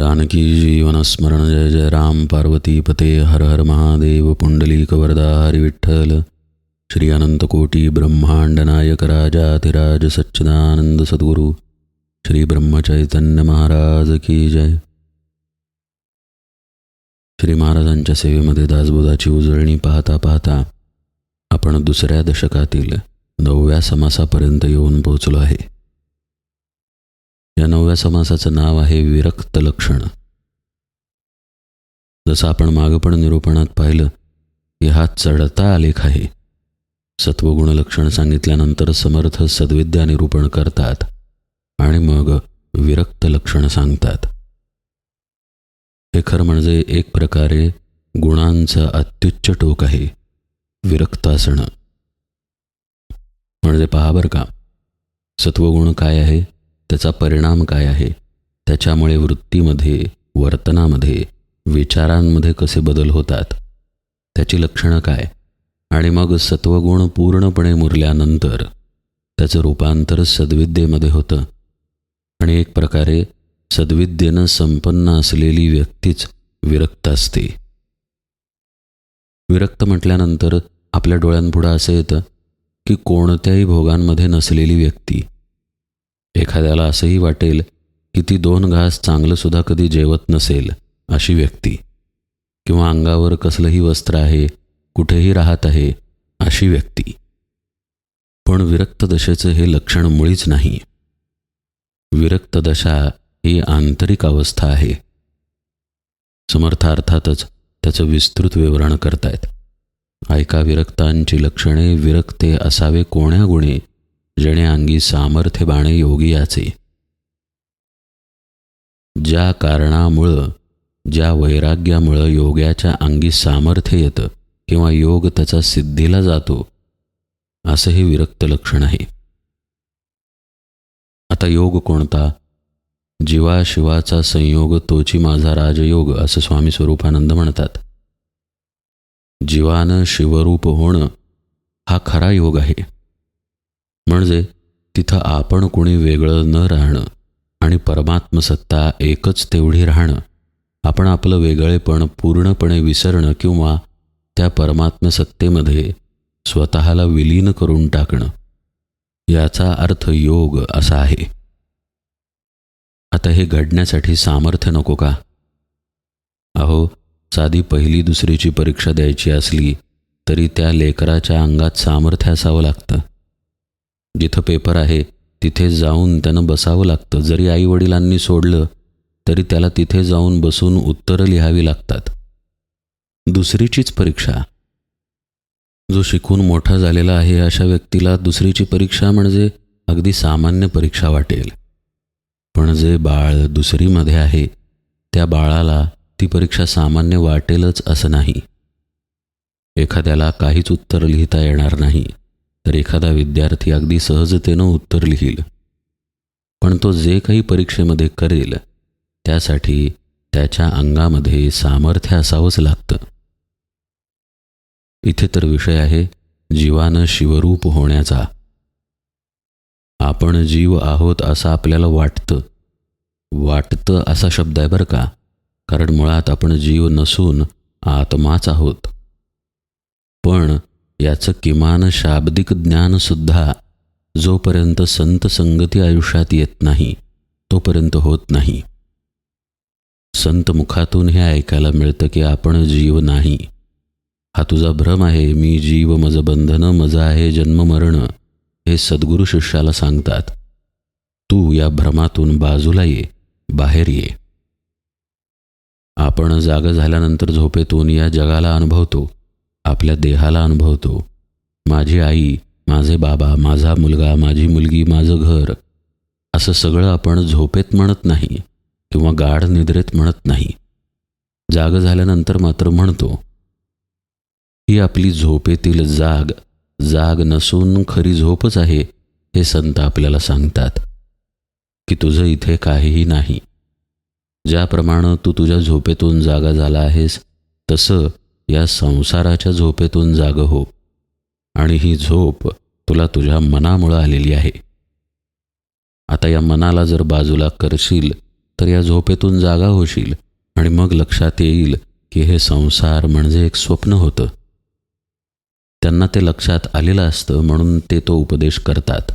जानकी जीवनस्मरण जय जय राम पार्वती पते हर हर महादेव पुंडलीक वरदा हरिविठ्ठल। श्री अनंतकोटी ब्रह्मांड नायक राजाधिराज सच्चिदानंद सद्गुरू। श्री ब्रह्मचैतन्य महाराज की जय। श्री महाराजांच्या सेवेमध्ये दासबोधाची उजळणी पाहता पाहता आपण दुसऱ्या दशकातील नवव्या समासापर्यंत येऊन पोहोचलो आहे. या नवव्या समासाचं नाव आहे विरक्त लक्षण. जसं आपण मागपण निरूपणात पाहिलं की हा चढता आलेख आहे. सत्वगुण लक्षण सांगितल्यानंतर समर्थ सद्विद्या निरूपण करतात आणि मग विरक्त लक्षण सांगतात. हे खरं म्हणजे एक प्रकारे गुणांचं अत्युच्च टोक आहे विरक्त असणं म्हणजे पहा बरं का सत्वगुण काय आहे? त्याचा परिणाम काय आहे? त्याच्यामुळे वृत्तीमध्ये वर्तनामध्ये विचारांमध्ये कसे बदल होतात? त्याची लक्षणं काय? आणि मग सत्वगुण पूर्णपणे मुरल्यानंतर त्याचं रूपांतर सद्विद्येमध्ये होतं. आणि एक प्रकारे सद्विद्येनं संपन्न असलेली व्यक्तीच विरक्त असते. विरक्त म्हटल्यानंतर आपल्या डोळ्यांपुढं असं येतं की कोणत्याही भोगांमध्ये नसलेली व्यक्ती एखाद्याला असंही वाटेल की ती दोन घास चांगलंसुद्धा कधी जेवत नसेल अशी व्यक्ती. किंवा अंगावर कसलंही वस्त्र आहे कुठेही राहत आहे अशी व्यक्ती. पण विरक्त दशेचं हे लक्षण मुळीच नाही. विरक्त दशा ही आंतरिक अवस्था आहे. समर्थ अर्थातच त्याचं विस्तृत विवरण करतायत. ऐका विरक्तांची लक्षणे विरक्ते असावे कोण्या गुणे जेणे अंगी सामर्थ्य बाणे योगी याचे. ज्या कारणामुळं ज्या वैराग्यामुळं योग्याच्या अंगी सामर्थ्य येतं किंवा योग त्याचा सिद्धीला जातो असं हे विरक्त लक्षण आहे. आता योग कोणता? जीवाशिवाचा संयोग तोची माझा राजयोग असं स्वामी स्वरूपानंद म्हणतात. जीवानं शिवरूप होणं हा खरा योग आहे. म्हणजे तिथं आपण कोणी वेगळं न राहणं आणि परमात्मसत्ता एकच तेवढी राहणं. आपण आपलं वेगळेपण पूर्णपणे विसरणं किंवा त्या परमात्मसत्तेमध्ये स्वतःला विलीन करून टाकणं. याचा अर्थ योग असा आहे. आता हे घडण्यासाठी सामर्थ्य नको का? अहो साधी पहिली दुसरीची परीक्षा द्यायची असली तरी त्या लेकराच्या अंगात सामर्थ्य असावं लागतं. जिथं पेपर आहे तिथे जाऊन त्यानं बसावं लागतं. जरी आईवडिलांनी सोडलं तरी त्याला तिथे जाऊन बसून उत्तरं लिहावी लागतात. दुसरीचीच परीक्षा. जो शिकून मोठा झालेला आहे अशा व्यक्तीला दुसरीची परीक्षा म्हणजे अगदी सामान्य परीक्षा वाटेल. पण जे बाळ दुसरीमध्ये आहे त्या बाळाला ती परीक्षा सामान्य वाटेलच असं नाही. एखाद्याला काहीच उत्तर लिहिता येणार नाही. तर एखादा विद्यार्थी अगदी सहजतेनं उत्तर लिहील. पण तो जे काही परीक्षेमध्ये करेल त्यासाठी त्याच्या अंगामध्ये सामर्थ्य असावंच लागतं. इथे तर विषय आहे जीवानं शिवरूप होण्याचा. आपण जीव आहोत असं आपल्याला वाटतं. वाटतं असा शब्द आहे बरं का? कारण मुळात आपण जीव नसून आत्माच आहोत. पण याचं किमान शाब्दिक ज्ञानसुद्धा जोपर्यंत संत संगती आयुष्यात येत नाही तोपर्यंत होत नाही. संत मुखातून हे ऐकायला मिळतं की आपण जीव नाही. हा तुझा भ्रम आहे मी जीव मज बंधनं मज आहे जन्म मरण हे सद्गुरू शिष्याला सांगतात. तू या भ्रमातून बाजूला ये बाहेर ये. आपण जाग झाल्यानंतर झोपेतून या जगाला अनुभवतो. आपल्या देहाला अनुभवतो. माझी आई माझे बाबा माझा मुलगा माझी मुलगी माझं घर असं सगळं आपण झोपेत म्हणत नाही किंवा गाढ निद्रेत म्हणत नाही. जाग झाल्यानंतर मात्र म्हणतो ही आपली झोपेतील जाग जाग नसून खरी झोपच आहे हे संत आपल्याला सांगतात की तुझं इथे काहीही नाही. ज्याप्रमाणे तू तुझ्या झोपेतून जागा झाला आहेस तसं या संसाराच्या झोपेतून जाग हो. आणि ही झोप तुला तुझ्या मनामुळं आलेली आहे. आता या मनाला जर बाजूला करशील तर या झोपेतून जागा होशील आणि मग लक्षात येईल की हे संसार म्हणजे एक स्वप्न होतं. त्यांना ते लक्षात आलेलं असतं म्हणून ते तो उपदेश करतात.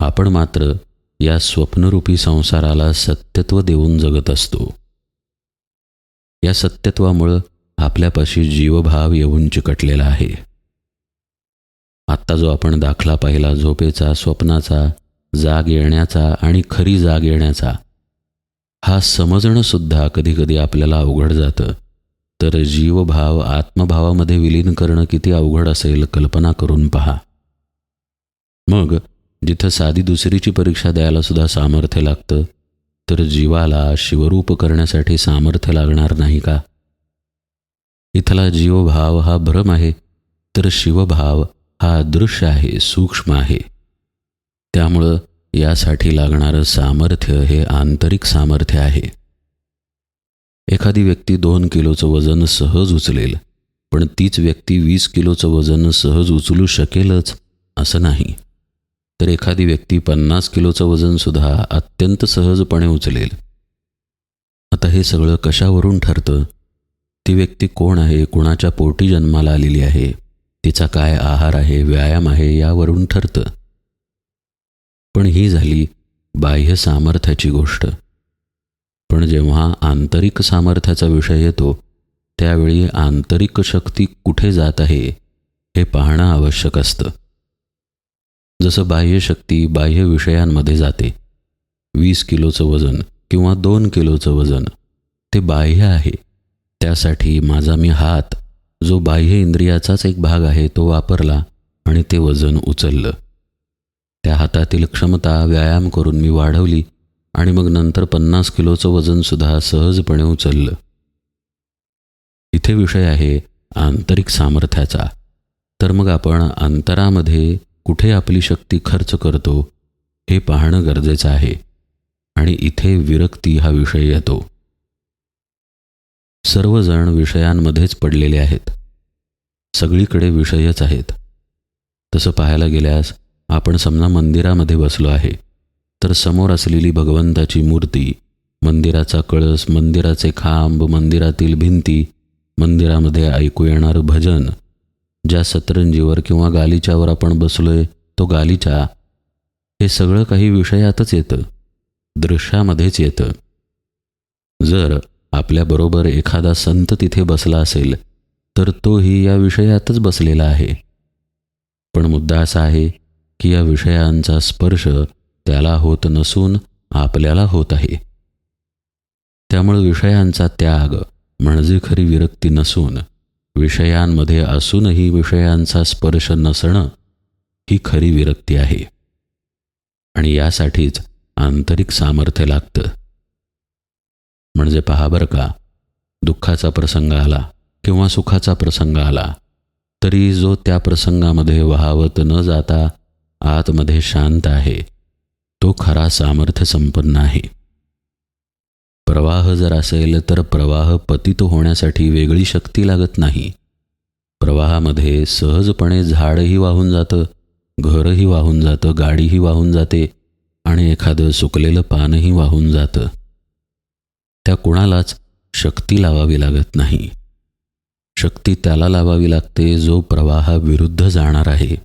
आपण मात्र या स्वप्नरूपी संसाराला सत्यत्व देऊन जगत असतो. या सत्यत्वामुळं आपल्यापाशी जीवभाव येऊन चिकटलेला आहे. आत्ता जो आपण दाखला पाहिला झोपेचा स्वप्नाचा जाग येण्याचा आणि खरी जाग येण्याचा हा समजणं सुद्धा कधीकधी आपल्याला अवघड जातं. तर जीवभाव आत्मभावामध्ये विलीन करणं किती अवघड असेल कल्पना करून पहा. मग जिथं साधी दुसरीची परीक्षा द्यायला सुद्धा सामर्थ्य लागतं तर जीवाला शिवरूप करण्यासाठी सामर्थ्य लागणार नाही का? इथला जीवभाव हा भ्रम आहे तर शिवभाव हा अदृश्य आहे सूक्ष्म आहे. त्यामुळं यासाठी लागणारं सामर्थ्य हे आंतरिक सामर्थ्य आहे. एखादी व्यक्ती दोन किलोचं वजन सहज उचलेल पण तीच व्यक्ती वीस किलोचं वजन सहज उचलू शकेलच असं नाही. तर एखादी व्यक्ती पन्नास किलोचं वजनसुद्धा अत्यंत सहजपणे उचलेल. आता हे सगळं कशावरून ठरतं? ती व्यक्ती कोण आहे कुणाच्या पोटी जन्माला आलेली आहे तिचा काय आहार आहे व्यायाम आहे यावरून ठरतं. पण ही झाली बाह्य सामर्थ्याची गोष्ट. पण जेव्हा आंतरिक सामर्थ्याचा विषय येतो त्यावेळी आंतरिक शक्ती कुठे जात आहे हे पाहणं आवश्यक असतं. जसं बाह्य शक्ती बाह्य विषयांमध्ये जाते. वीस किलोचं वजन किंवा दोन किलोचं वजन ते बाह्य आहे. त्यासाठी माझा मी हात जो बाह्य इंद्रियाचाच एक भाग आहे तो वापरला आणि ते वजन उचललं. त्या हातातील क्षमता व्यायाम करून मी वाढवली आणि मग नंतर पन्नास किलोचं वजनसुद्धा सहजपणे उचललं. इथे विषय आहे आंतरिक सामर्थ्याचा. तर मग आपण अंतरामध्ये कुठे आपली शक्ती खर्च करतो हे पाहणं गरजेचं आहे. आणि इथे विरक्ती हा विषय येतो. सर्वजण विषयांमध्येच पडलेले आहेत. सगळीकडे विषयच आहेत. तसं पाहायला गेल्यास आपण समजा मंदिरामध्ये बसलो आहे तर समोर असलेली भगवंताची मूर्ती मंदिराचा कळस मंदिराचे खांब मंदिरातील भिंती मंदिरामध्ये ऐकू येणारं भजन ज्या सतरंजीवर किंवा गालिच्यावर आपण बसलोय तो गालिचा हे सगळं काही विषयातच येतं. दृश्यामध्येच येतं. जर आपल्याबरोबर एखादा संत तिथे बसला असेल तर तोही या विषयातच बसलेला आहे. पण मुद्दा असा आहे की या विषयांचा स्पर्श त्याला होत नसून आपल्याला होत आहे. त्यामुळे विषयांचा त्याग म्हणजे खरी विरक्ती नसून विषयांमध्ये असूनही विषयांचा स्पर्श नसणं ही खरी विरक्ती आहे. आणि यासाठीच आंतरिक सामर्थ्य लागतं. म्हणजे पहा बरं का दुःखाचा प्रसंग आला किंवा सुखाचा प्रसंग आला तरी जो त्या प्रसंगामध्ये वाहवत न जाता आतमध्ये शांत आहे तो खरा सामर्थ्य संपन्न आहे. प्रवाह जर असेल तर प्रवाह पतित होण्यासाठी वेगळी शक्ती लागत नाही. प्रवाहामध्ये सहजपणे झाडही वाहून जातं घरही वाहून जातं गाडीही वाहून जाते आणि एखादं सुकलेलं पानही वाहून जातं. त्या कुणालाच शक्ती लावावी लागत नाही. शक्ती त्याला लावावी लागते जो प्रवाहाविरुद्ध जाणार आहे.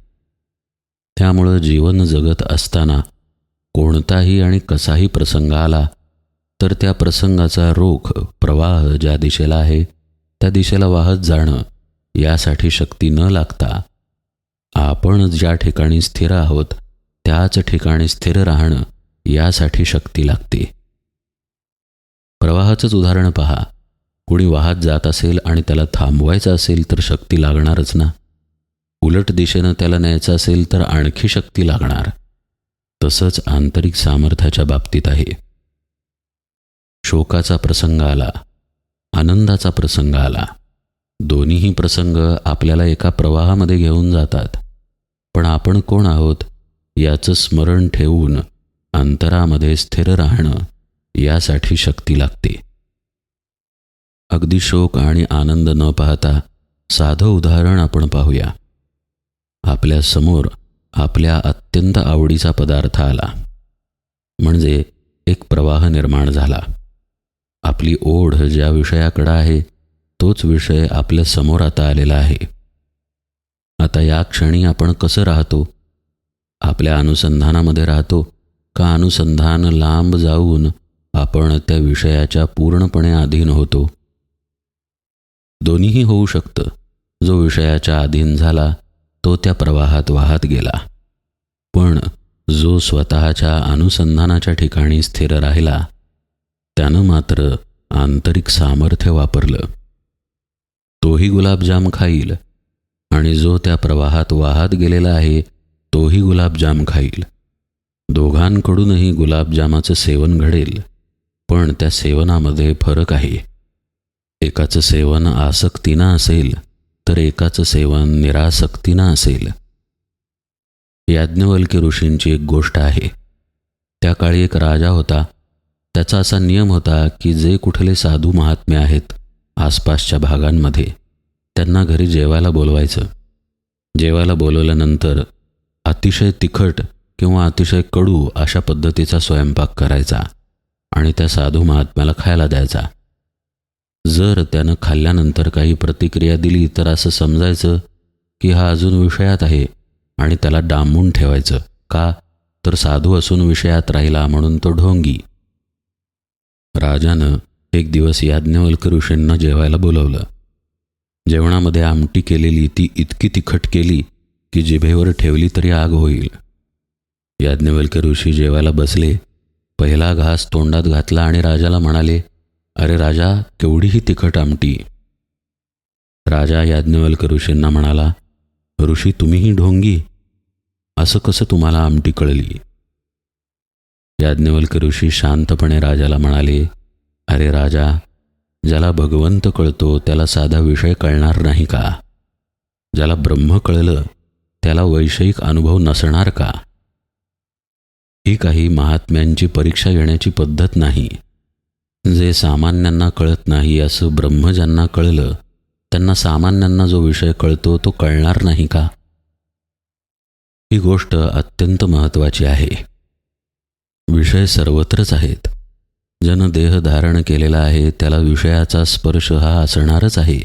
त्यामुळं जीवन जगत असताना कोणताही आणि कसाही प्रसंग आला तर त्या प्रसंगाचा रोख प्रवाह ज्या दिशेला आहे त्या दिशेला वाहत जाणं यासाठी शक्ती न लागता आपण ज्या ठिकाणी स्थिर आहोत त्याच ठिकाणी स्थिर राहणं यासाठी शक्ती लागते. प्रवाहाचंच उदाहरण पहा. कुणी वाहत जात असेल आणि त्याला थांबवायचं असेल तर शक्ती लागणारच ना? उलट दिशेनं त्याला न्यायचं असेल तर आणखी शक्ती लागणार. तसंच आंतरिक सामर्थ्याच्या बाबतीत आहे. शोकाचा प्रसंग आला. आनंदाचा प्रसंग आला. दोन्हीही प्रसंग आपल्याला एका प्रवाहामध्ये घेऊन जातात. पण आपण कोण आहोत? याचं स्मरण ठेवून अंतरामध्ये स्थिर राहणं. यासाठी शक्ती लागते. अगदी शोक आणि आनंद न पाहता साधं उदाहरण आपण पाहूया. आपल्यासमोर आपल्या अत्यंत आवडीचा पदार्थ आला. म्हणजे एक प्रवाह निर्माण झाला. आपली ओढ ज्या विषयाकडं आहे तोच विषय आपल्यासमोर आता आलेला आहे. आता या क्षणी आपण कसं राहतो? आपल्या अनुसंधानामध्ये राहतो का अनुसंधान लांब जाऊन आपण त्या विषयाच्या पूर्णपणे अधीन होतो. दोन्हीही होऊ शकतं. जो विषयाच्या अधीन झाला तो त्या प्रवाहात वाहत गेला. पण जो स्वतःच्या अनुसंधानाच्या ठिकाणी स्थिर राहिला त्यानं मात्र आंतरिक सामर्थ्य वापरलं. तोही गुलाबजाम खाईल आणि जो त्या प्रवाहात वाहत गेलेला आहे तोही गुलाबजाम खाईल. दोघांकडूनही गुलाबजामाचं सेवन घडेल. पण त्या सेवनामध्ये फरक आहे. एकाचं सेवन आसक्तीनं असेल तर एकाचं सेवन निरासक्तीनं असेल. याज्ञवल्क्य ऋषींची एक गोष्ट आहे. त्या काळी एक राजा होता. त्याचा असा नियम होता की जे कुठले साधू महात्मे आहेत आसपासच्या भागांमध्ये त्यांना घरी जेवायला बोलवायचं. जेवायला बोलवल्यानंतर अतिशय तिखट किंवा अतिशय कडू अशा पद्धतीचा स्वयंपाक करायचा. आणि त्या साधू महात्म्याला खायला द्यायचा. जर त्यानं खाल्ल्यानंतर काही प्रतिक्रिया दिली तर असं समजायचं की हा अजून विषयात आहे आणि त्याला डांबून ठेवायचं. का? तर साधू असून विषयात राहिला म्हणून तो ढोंगी. राजानं एक दिवस याज्ञवल्क ऋषींना जेवायला बोलवलं. जेवणामध्ये आमटी केलेली ती इतकी तिखट केली की जिभेवर ठेवली तरी आग होईल. याज्ञवल्क ऋषी जेवायला बसले पहिला घास तोंडात घातला आणि राजाला म्हणाले अरे राजा केवढीही तिखट आमटी. राजा याज्ञवल्क ऋषींना म्हणाला ऋषी तुम्हीही ढोंगी. असं कसं तुम्हाला आमटी कळली? याज्ञवल्क ऋषी शांतपणे राजाला म्हणाले अरे राजा ज्याला भगवंत कळतो त्याला साधा विषय कळणार नाही का? ज्याला ब्रह्म कळलं त्याला वैषयिक अनुभव नसणार का? ही काही महात्म्यांची परीक्षा घेण्याची पद्धत नाही. जे सामान्यांना कळत नाही असं ब्रह्म ज्यांना कळलं त्यांना सामान्यांना जो विषय कळतो तो कळणार नाही का? ही गोष्ट अत्यंत महत्त्वाची आहे. विषय सर्वत्रच आहेत. ज्यानं देह धारण केलेला आहे त्याला विषयाचा स्पर्श हा असणारच आहे.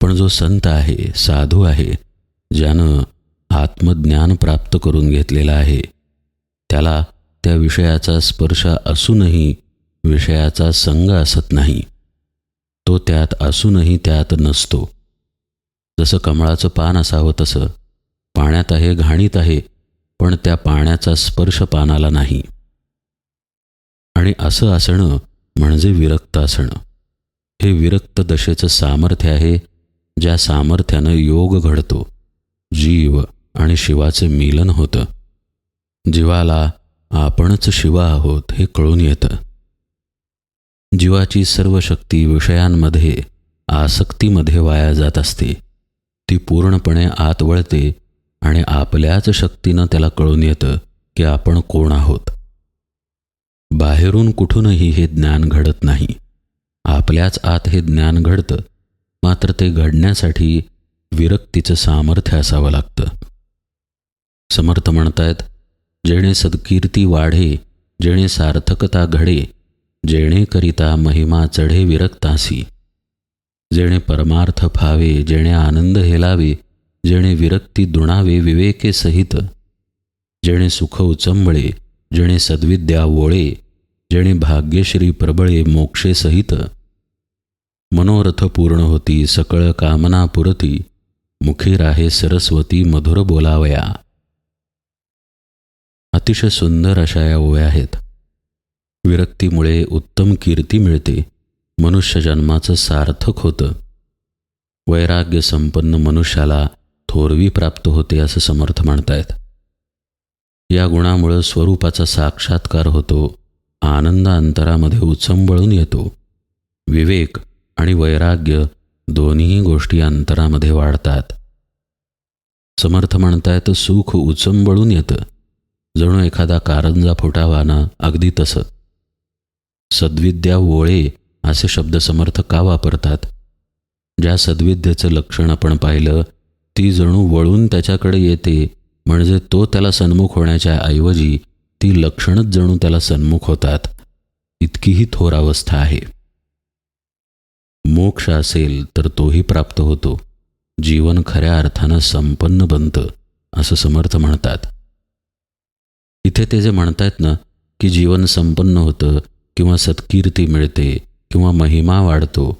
पण जो संत आहे साधू आहे ज्यानं आत्मज्ञान प्राप्त करून घेतलेला आहे त्याला त्या विषयाचा स्पर्श असूनही विषयाचा संग असत नाही. तो त्यात असूनही त्यात नसतो. जसं कमळाचं पान असावं तसं. पाण्यात आहे घाणीत आहे पण त्या पाण्याचा स्पर्श पानाला नाही. आणि असं असणं म्हणजे विरक्त असणं. हे विरक्त दशेचं सामर्थ्य आहे ज्या सामर्थ्यानं योग घडतो. जीव आणि शिवाचे मिलन होतं. जीवाला आपणच शिवा आहोत हे कळून येतं. जीवाची सर्व शक्ती विषयांमध्ये आसक्तीमध्ये वाया जात असते. ती पूर्णपणे आत वळते आणि आपल्याच शक्तीनं त्याला कळून येतं की आपण कोण आहोत. बाहेरून कुठूनही हे ज्ञान घडत नाही. आपल्याच आत हे ज्ञान घडतं. मात्र ते घडण्यासाठी विरक्तीचं सामर्थ्य असावं लागतं. समर्थ म्हणतायत जेणे सद्कीर्ती वाढे जेणे सार्थकता घडे जेणेकरिता महिमा चढे विरक्तासी. जेणे परमार्थ फावे जेणे आनंद हेलावे जेणे विरक्ती दुणावे विवेके सहित. जेणे सुख उचंबळे जेणे सद्विद्या वोळे जेणे भाग्यश्री प्रबळे मोक्षे सहित. मनोरथ पूर्ण होती सकळ कामना पुरती मुखी राहे सरस्वती मधुर बोलावया. अतिशय सुंदर अशा या ओव्या आहेत. विरक्तीमुळे उत्तम कीर्ती मिळते. मनुष्य जन्माचं सार्थक होतं. वैराग्य संपन्न मनुष्याला थोरवी प्राप्त होते असं समर्थ म्हणतायत. या गुणामुळं स्वरूपाचा साक्षात्कार होतो. आनंद अंतरामध्ये उचंबळून येतो. विवेक आणि वैराग्य दोन्ही गोष्टी अंतरामध्ये वाढतात. समर्थ म्हणतायत सुख उचंबळून येतं. जणू एखादा कारंजा फुटावा ना अगदी तसं. सद्विद्या वोळे असे शब्द समर्थ का वापरतात? ज्या सद्विद्येचं लक्षण आपण पाहिलं ती जणू वळून त्याच्याकडे येते म्हणजे तो त्याला सन्मुख होण्याच्या ऐवजी ती लक्षणच जणू त्याला सन्मुख होतात. इतकीही थोर अवस्था आहे. मोक्ष असेल तर तोही प्राप्त होतो. जीवन खऱ्या अर्थानं संपन्न बनतं असं समर्थ म्हणतात. इथे ते जे म्हणतायत ना की जीवन संपन्न होतं किंवा सत्कीर्ती मिळते किंवा महिमा वाढतो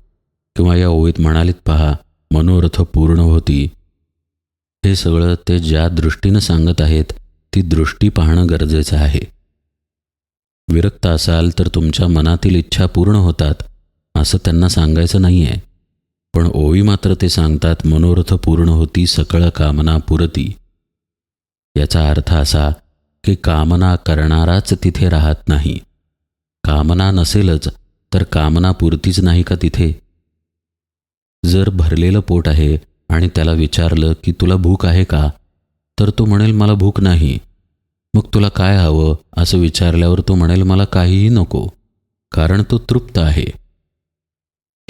किंवा या ओळीत म्हणालीत पहा मनोरथ पूर्ण होती. हे सगळं ते ज्या दृष्टीनं सांगत आहेत ती दृष्टी पाहणं गरजेचं आहे. विरक्त असाल तर तुमच्या मनातील इच्छा पूर्ण होतात असं त्यांना सांगायचं नाही आहे पण ओवी मात्र ते सांगतात मनोरथ पूर्ण होती सकळ कामना पुरती. याचा अर्थ असा की कामना करणाराच तिथे राहत नाही. कामना नसेलच तर कामना पुरतीच नाही का तिथे? जर भरलेलं पोट आहे आणि त्याला विचारलं की तुला भूक आहे का तर तो म्हणेल मला भूक नाही. मग तुला काय हवं? असं विचारल्यावर तो म्हणेल मला काहीही नको कारण तो तृप्त आहे.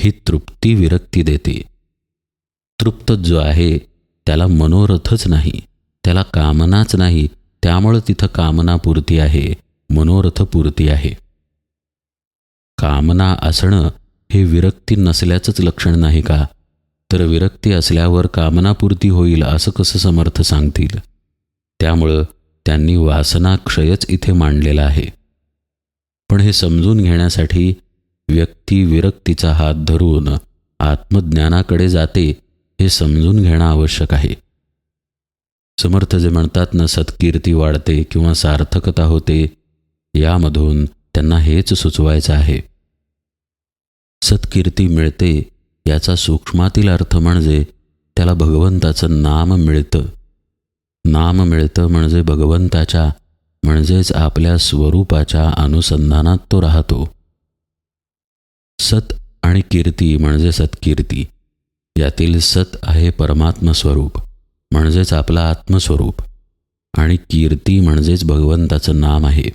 ही तृप्ती विरक्ती देते. तृप्त जो आहे त्याला मनोरथच नाही त्याला कामनाच नाही त्यामुळं तिथं कामनापूर्ती आहे मनोरथपूर्ती आहे. कामना असणं हे विरक्ती नसल्याचंच लक्षण नाही का? तर विरक्ती असल्यावर कामनापूर्ती होईल असं कसं समर्थ सांगतील? त्यामुळं त्यांनी वासनाक्षयच इथे मांडलेला आहे. पण हे समजून घेण्यासाठी व्यक्ती विरक्तीचा हात धरून आत्मज्ञानाकडे जाते हे समजून घेणं आवश्यक आहे. समर्थ जे म्हणतात ना सत्कीर्ती वाढते किंवा सार्थकता होते यामधून त्यांना हेच सुचवायचं आहे. सत्कीर्ती मिळते याचा सूक्ष्मातील अर्थ म्हणजे त्याला भगवंताचं नाम मिळतं. नाम मिळतं म्हणजे भगवंताच्या म्हणजेच आपल्या स्वरूपाच्या अनुसंधानात तो राहतो. सत आणि कीर्ती म्हणजे सत्कीर्ती. यातील सत आहे परमात्मस्वरूप. म्हणजेच आपला आत्मस्वरूप आणि कीर्ती म्हणजेच भगवंताचं नाम आहे.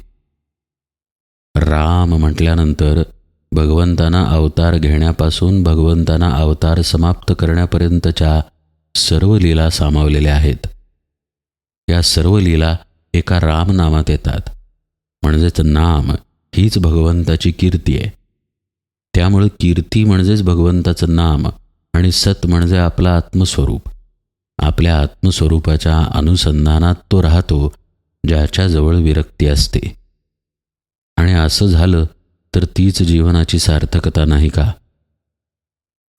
राम म्हटल्यानंतर भगवंतांना अवतार घेण्यापासून भगवंतांना अवतार समाप्त करण्यापर्यंतच्या सर्व लीला सामावलेल्या आहेत. या सर्व लीला एका राम नामात येतात. म्हणजेच नाम हीच भगवंताची कीर्ती आहे. त्यामुळे कीर्ती म्हणजेच भगवंताचं नाम आणि सत म्हणजे आपला आत्मस्वरूप. आपल्या आत्मस्वरूपाच्या अनुसंधानात तो राहतो ज्याच्याजवळ विरक्ती असते. आणि असं झालं तर तीच जीवनाची सार्थकता नाही का?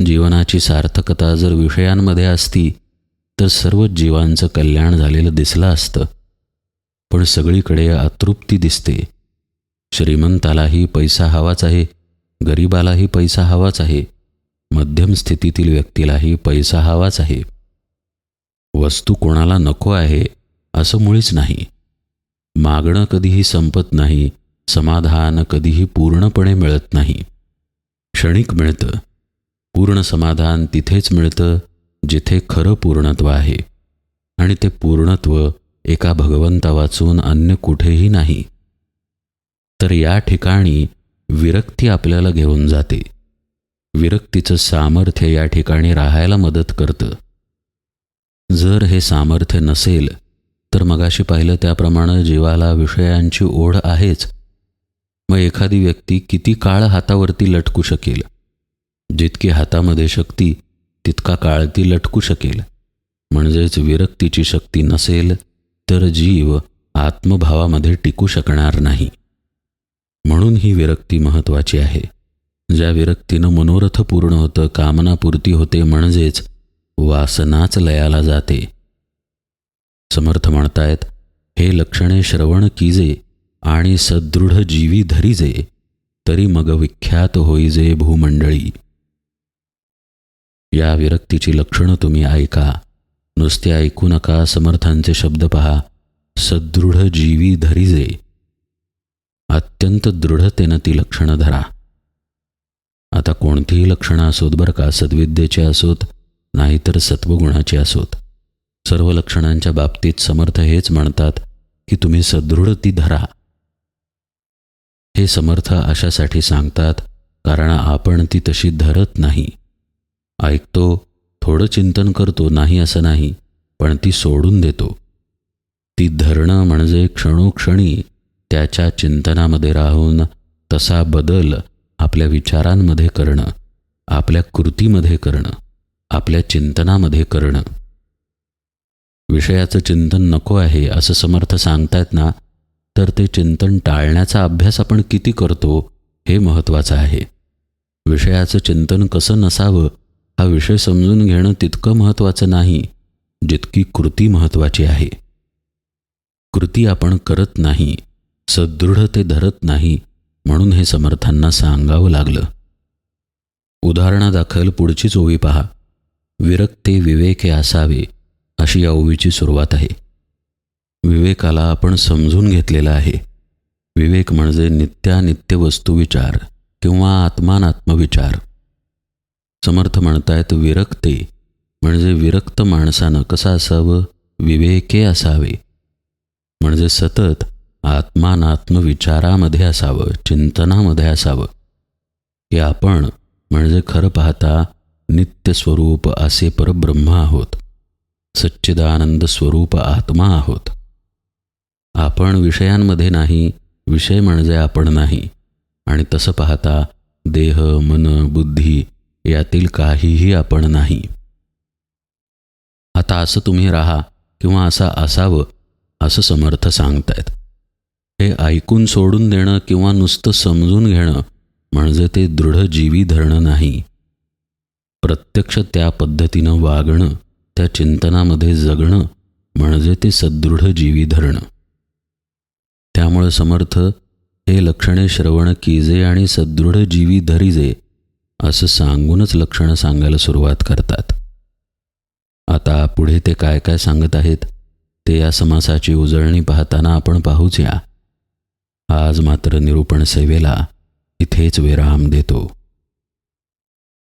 जीवनाची सार्थकता जर विषयांमध्ये असती तर सर्वच जीवांचं कल्याण झालेलं दिसलं असतं. पण सगळीकडे अतृप्ती दिसते. श्रीमंतालाही पैसा हवाच आहे गरिबालाही पैसा हवाच आहे मध्यम स्थितीतील व्यक्तीलाही पैसा हवाच आहे. वस्तू कोणाला नको आहे असं मुळीच नाही. मागणं कधीही संपत नाही समाधान कधीही पूर्णपणे मिळत नाही. क्षणिक मिळतं. पूर्ण समाधान तिथेच मिळतं जिथे खरं पूर्णत्व आहे. आणि ते पूर्णत्व एका भगवंता वाचून अन्य कुठेही नाही. तर या ठिकाणी विरक्ती आपल्याला घेऊन जाते. विरक्तीचं सामर्थ्य या ठिकाणी राहायला मदत करतं. जर हे सामर्थ्य नसेल तर मगाशी पाहिलं त्याप्रमाणे जीवाला विषयांची ओढ आहेच. मग एखादी व्यक्ती किती काळ हातावरती लटकू शकेल? जितकी हातामध्ये शक्ती तितका काळ ती लटकू शकेल. म्हणजेच विरक्तीची शक्ती नसेल तर जीव आत्मभावामध्ये टिकू शकणार नाही. म्हणून ही विरक्ती महत्त्वाची आहे. ज्या विरक्तीनं मनोरथ पूर्ण होतं कामनापूर्ती होते म्हणजेच वासनाच लयाला जाते. समर्थ म्हणतायत हे लक्षणे श्रवण कीजे आणि सदृढ जीवी धरीजे तरी मग विख्यात होईजे भूमंडळी. या विरक्तीची लक्षणं तुम्ही ऐका. नुसते ऐकू नका समर्थांचे शब्द पहा. सदृढ जीवी धरीजे. अत्यंत दृढतेनं ती लक्षणं धरा. आता कोणतीही लक्षणं असोत बरं का सद्विद्येची असोत नाहीतर सत्वगुणाची असोत. सर्व लक्षणांच्या बाबतीत समर्थ हेच म्हणतात की तुम्ही सदृढ ती धरा. हे समर्थ अशासाठी सांगतात कारण आपण ती तशी धरत नाही. ऐकतो थोडं चिंतन करतो नाही असं नाही पण ती सोडून देतो. ती धरणं म्हणजे क्षणोक्षणी त्याच्या चिंतनामध्ये राहून तसा बदल आपल्या विचारांमध्ये करणं आपल्या कृतीमध्ये करणं. आपल्या चिंतनामध्ये करणं. विषयाचं चिंतन नको आहे असं समर्थ सांगतायत ना तर ते चिंतन टाळण्याचा अभ्यास आपण किती करतो हे महत्त्वाचं आहे. विषयाचं चिंतन कसं नसावं हा विषय समजून घेणं तितकं महत्त्वाचं नाही जितकी कृती महत्त्वाची आहे. कृती आपण करत नाही सदृढ ते धरत नाही म्हणून हे समर्थांना सांगावं लागलं. उदाहरणादाखल पुढचीच ओवी पहा. विरक्ते विवेके असावे अशी या ओवीची सुरुवात आहे. विवेकाला आपण समजून घेतलेला आहे. विवेक म्हणजे नित्यानित्य वस्तुविचार किंवा आत्मानात्मविचार समर्थ म्हणतायत विरक्ते म्हणजे विरक्त माणसानं कसं असावं? विवेके असावे. म्हणजे सतत आत्मानात्मविचारामध्ये असावं चिंतनामध्ये असावं. की आपण म्हणजे खरं पाहता नित्यस्वरूप असे परब्रह्म आहोत. सच्चिदानंद स्वरूप आत्मा आहोत. आपण विषयांमध्ये नाही विषय म्हणजे आपण नाही. आणि तसं पाहता देह मन बुद्धी यातील काहीही आपण नाही. आता असं तुम्ही राहा किंवा असा असावं असं समर्थ सांगतायत. हे ऐकून सोडून देणं किंवा नुसतं समजून घेणं म्हणजे ते दृढ जीवी धरणं नाही. प्रत्यक्ष त्या पद्धतीनं वागणं त्या चिंतनामध्ये जगणं म्हणजे ते सदृढ जीवी धरणं. त्यामुळे समर्थ हे लक्षणे श्रवण कीजे आणि सदृढ जीवी धरीजे असं सांगूनच लक्षणं सांगायला सुरुवात करतात. आता पुढे ते काय काय सांगत आहेत ते या समासाची उजळणी पाहताना आपण पाहूच या. आज मात्र निरूपण सेवेला इथेच विराम देतो.